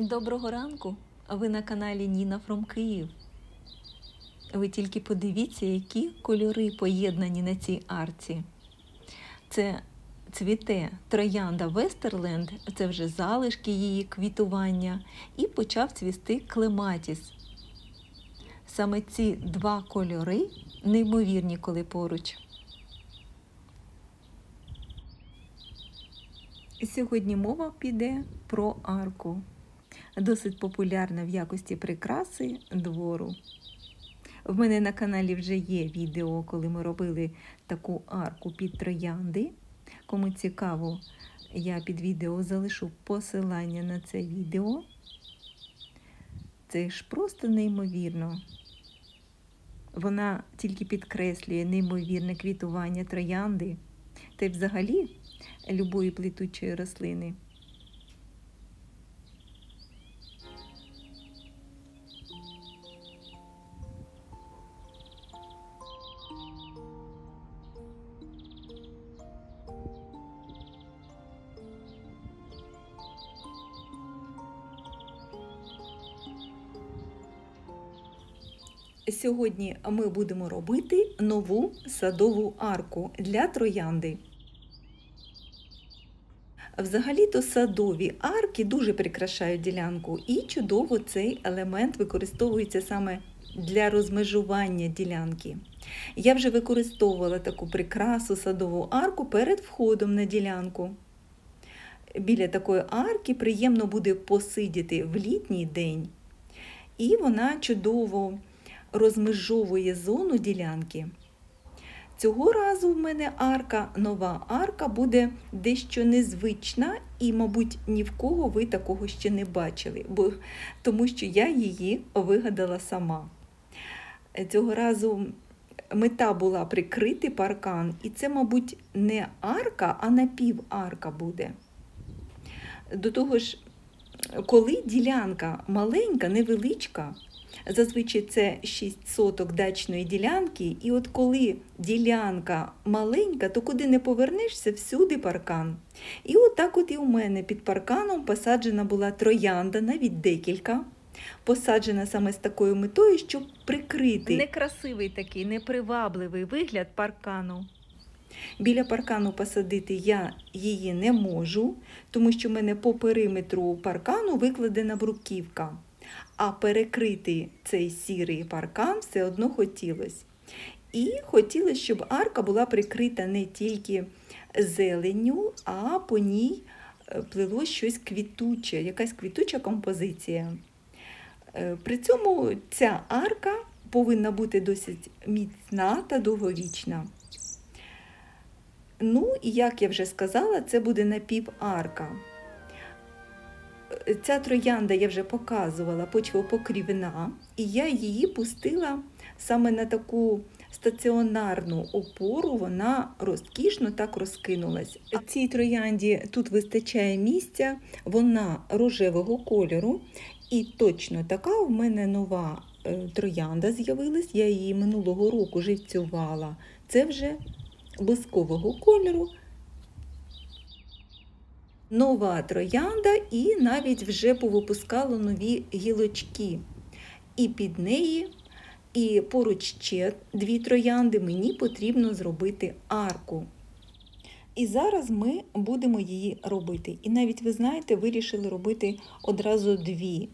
Доброго ранку! Ви на каналі Ніна Фром Київ. Ви тільки подивіться, які кольори поєднані на цій арці. Це цвіте троянда Вестерленд, це вже залишки її квітування, і почав цвісти клематіс. Саме ці два кольори неймовірні, коли поруч. Сьогодні мова піде про арку досить популярна в якості прикраси двору. В мене на каналі вже є відео, коли ми робили таку арку під троянди. Кому цікаво, я під відео залишу посилання на це відео. Це ж просто неймовірно. Вона тільки підкреслює неймовірне квітування троянди та й взагалі любої плетучої рослини. Сьогодні ми будемо робити нову садову арку для троянди. Взагалі-то садові арки дуже прикрашають ділянку, і чудово цей елемент використовується саме для розмежування ділянки. Я вже використовувала таку прикрасу садову арку перед входом на ділянку. Біля такої арки приємно буде посидіти в літній день, і вона чудово розмежовує зону ділянки. Цього разу в мене арка, нова арка буде дещо незвична, і, мабуть, ні в кого ви такого ще не бачили, бо, тому що я її вигадала сама. Цього разу мета була прикрити паркан, і це, мабуть, не арка, а напіварка буде. До того ж, коли ділянка маленька, невеличка, Зазвичай це 6 соток дачної ділянки, і от коли ділянка маленька, то куди не повернешся, всюди паркан. І от так от і у мене під парканом посаджена була троянда, навіть декілька. Посаджена саме з такою метою, щоб прикрити некрасивий такий, непривабливий вигляд паркану. Біля паркану посадити я її не можу, тому що в мене по периметру паркану викладена бруківка а перекрити цей сірий паркан все одно хотілося. І хотілося, щоб арка була прикрита не тільки зеленню, а по ній е, плило щось квітуче, якась квітуча композиція. Е, при цьому ця арка повинна бути досить міцна та довговічна. Ну, і як я вже сказала, це буде напіварка. Ця троянда я вже показувала, почвопокрівна, і я її пустила саме на таку стаціонарну опору, вона розкішно так розкинулась. Цій троянді тут вистачає місця, вона рожевого кольору, і точно така в мене нова е, троянда з'явилась, я її минулого року живцювала. Це вже бускового кольору нова троянда і навіть вже повипускало нові гілочки. І під неї, і поруч ще дві троянди, мені потрібно зробити арку. І зараз ми будемо її робити. І навіть, ви знаєте, вирішили робити одразу дві.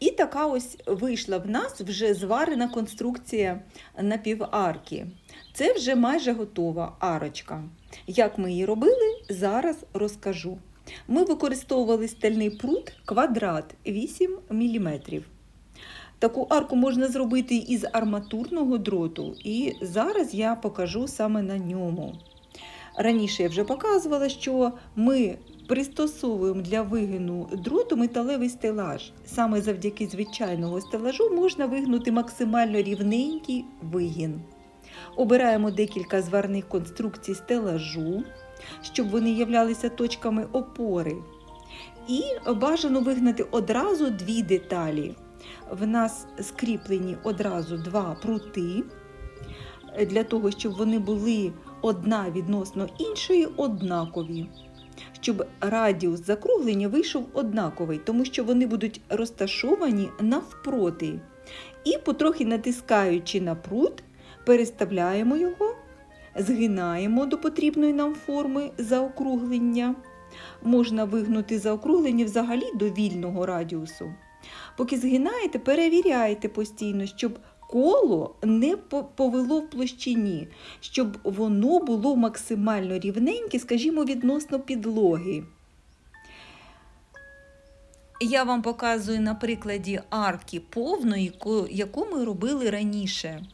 І така ось вийшла в нас вже зварена конструкція напіварки. Це вже майже готова арочка. Як ми її робили, зараз розкажу. Ми використовували стальний прут квадрат 8 мм. Таку арку можна зробити із арматурного дроту, і зараз я покажу саме на ньому. Раніше я вже показувала, що ми пристосовуємо для вигину дроту металевий стелаж. Саме завдяки звичайного стелажу можна вигнути максимально рівненький вигін. Обираємо декілька зварних конструкцій стелажу щоб вони являлися точками опори. І бажано вигнати одразу дві деталі. В нас скріплені одразу два прути, для того, щоб вони були одна відносно іншої однакові. щоб радіус закруглення вийшов однаковий, тому що вони будуть розташовані навпроти. І потрохи натискаючи на прут, переставляємо його, згинаємо до потрібної нам форми заокруглення. Можна вигнути заокруглення взагалі до вільного радіусу. Поки згинаєте, перевіряйте постійно, щоб коло не повело в площині, щоб воно було максимально рівненьке, скажімо, відносно підлоги. Я вам показую на прикладі арки повної, яку ми робили раніше.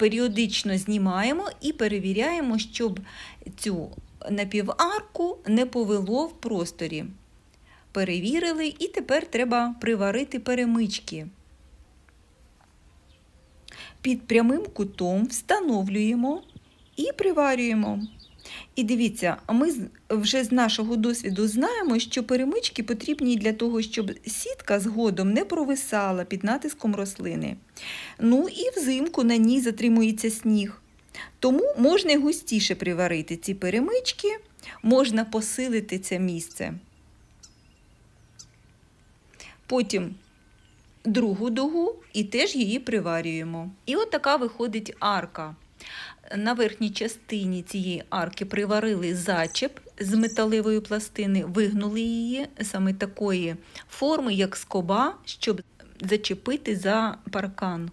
Періодично знімаємо і перевіряємо, щоб цю напіварку не повело в просторі. Перевірили, і тепер треба приварити перемички. Під прямим кутом встановлюємо і приварюємо. І дивіться, ми вже з нашого досвіду знаємо, що перемички потрібні для того, щоб сітка згодом не провисала під натиском рослини. Ну і взимку на ній затримується сніг. Тому можна й густіше приварити ці перемички, можна посилити це місце. Потім другу дугу і теж її приварюємо. І от така виходить арка. На верхній частині цієї арки приварили зачеп з металевої пластини, вигнули її саме такої форми, як скоба, щоб зачепити за паркан.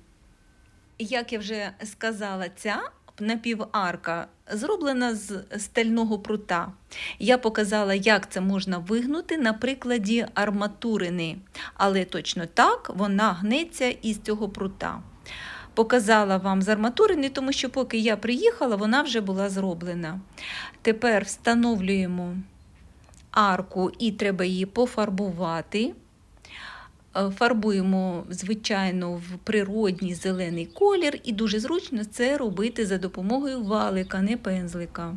Як я вже сказала, ця напіварка зроблена з стального прута. Я показала, як це можна вигнути на прикладі арматурини, але точно так вона гнеться із цього прута. Показала вам з арматурини, тому що поки я приїхала, вона вже була зроблена. Тепер встановлюємо арку і треба її пофарбувати. Е, Фарбуємо, звичайно, в природній зелений колір, і дуже зручно це робити за допомогою валика, не пензлика.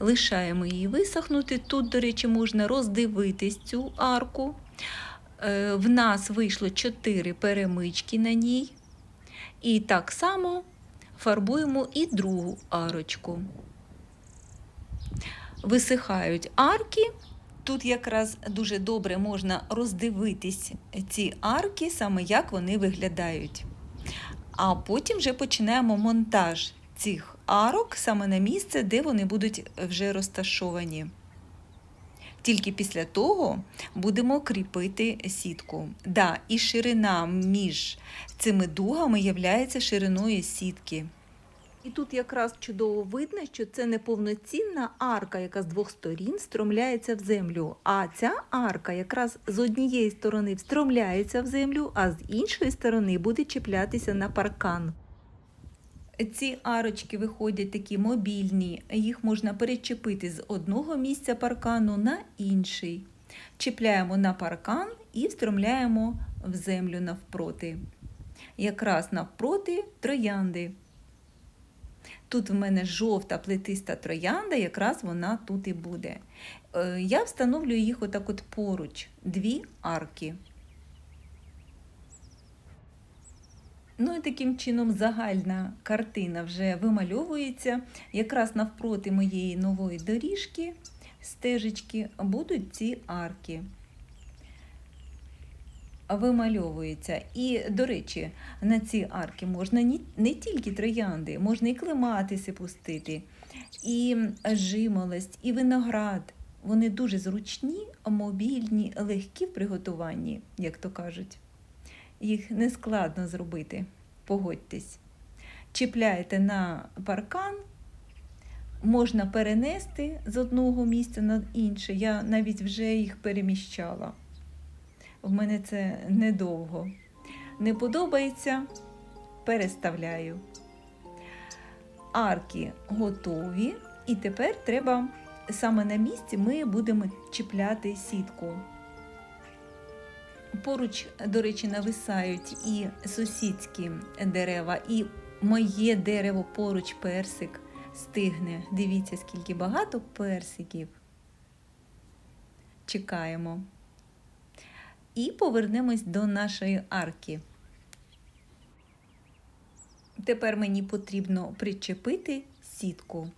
Лишаємо її висохнути. Тут, до речі, можна роздивитись цю арку. Е, В нас вийшло 4 перемички на ній. І так само фарбуємо і другу арочку. Висихають арки. Тут якраз дуже добре можна роздивитись ці арки, саме як вони виглядають. А потім вже починаємо монтаж цих арок саме на місце, де вони будуть вже розташовані. Тільки після того будемо кріпити сітку. Да, і ширина між цими дугами є шириною сітки. І тут якраз чудово видно, що це не повноцінна арка, яка з двох сторін встромляється в землю. А ця арка якраз з однієї сторони встромляється в землю, а з іншої сторони буде чіплятися на паркан. Ці арочки виходять такі мобільні, їх можна перечепити з одного місця паркану на інший. Чіпляємо на паркан і встромляємо в землю навпроти. Якраз навпроти троянди. Тут в мене жовта плетиста троянда, якраз вона тут і буде. Е, Я встановлюю їх отак от поруч, дві арки. Ну і таким чином загальна картина вже вимальовується. Якраз навпроти моєї нової доріжки, стежечки, будуть ці арки. Вимальовується. І, до речі, на ці арки можна не тільки троянди, можна і клематиси пустити, і жимолость, і виноград. Вони дуже зручні, мобільні, легкі в приготуванні, як то кажуть. Їх не складно зробити, погодьтесь. Чіпляєте на паркан, можна перенести з одного місця на інше. Я навіть вже їх переміщала. В мене це недовго. Не подобається, переставляю. Арки готові, і тепер треба саме на місці ми будемо чіпляти сітку. Поруч, до речі, нависають і сусідські дерева, і моє дерево поруч персик стигне. Дивіться, скільки багато персиків. Чекаємо. І повернемось до нашої арки. Тепер мені потрібно причепити сітку.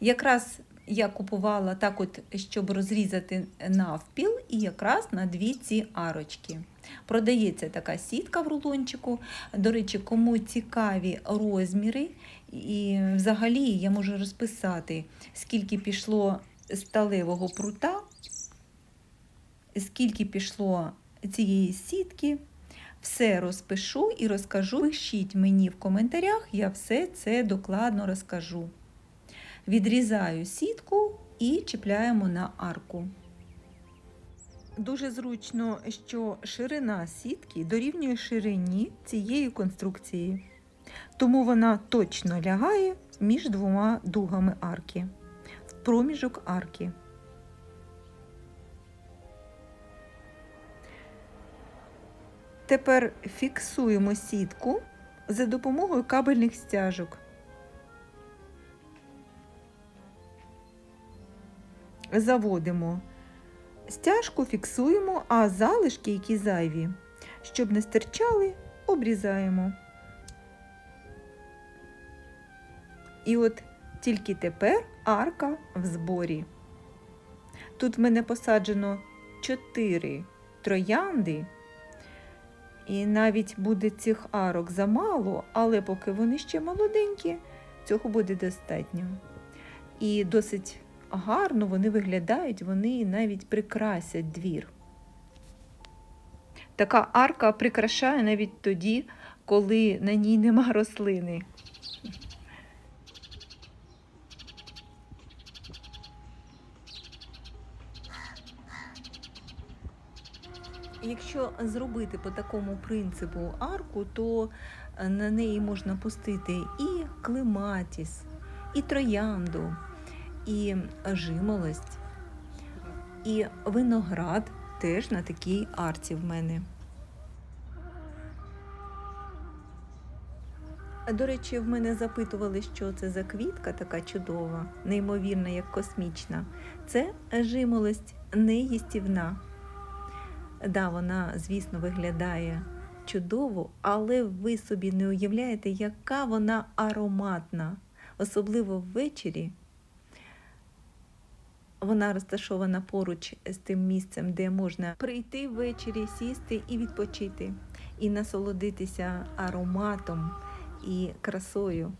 Якраз я купувала так, от, щоб розрізати навпіл, і якраз на дві ці арочки. Продається така сітка в рулончику. До речі, кому цікаві розміри, і взагалі я можу розписати, скільки пішло сталевого прута, скільки пішло цієї сітки. Все розпишу і розкажу. Пишіть мені в коментарях, я все це докладно розкажу. Відрізаю сітку і чіпляємо на арку. Дуже зручно, що ширина сітки дорівнює ширині цієї конструкції, тому вона точно лягає між двома дугами арки, в проміжок арки. Тепер фіксуємо сітку за допомогою кабельних стяжок. Заводимо стяжку, фіксуємо, а залишки, які зайві, щоб не стирчали, обрізаємо. І от тільки тепер арка в зборі. Тут в мене посаджено 4 троянди. І навіть буде цих арок замало, але поки вони ще молоденькі, цього буде достатньо. І досить гарно вони виглядають, вони навіть прикрасять двір. Така арка прикрашає навіть тоді, коли на ній нема рослини. Якщо зробити по такому принципу арку, то на неї можна пустити і клематіс, і троянду, і жимолость, і виноград теж на такій арці в мене. До речі, в мене запитували, що це за квітка така чудова, неймовірна, як космічна. Це жимолость неїстівна. Да, вона, звісно, виглядає чудово, але ви собі не уявляєте, яка вона ароматна, особливо ввечері. Вона розташована поруч з тим місцем, де можна прийти ввечері, сісти і відпочити, і насолодитися ароматом і красою.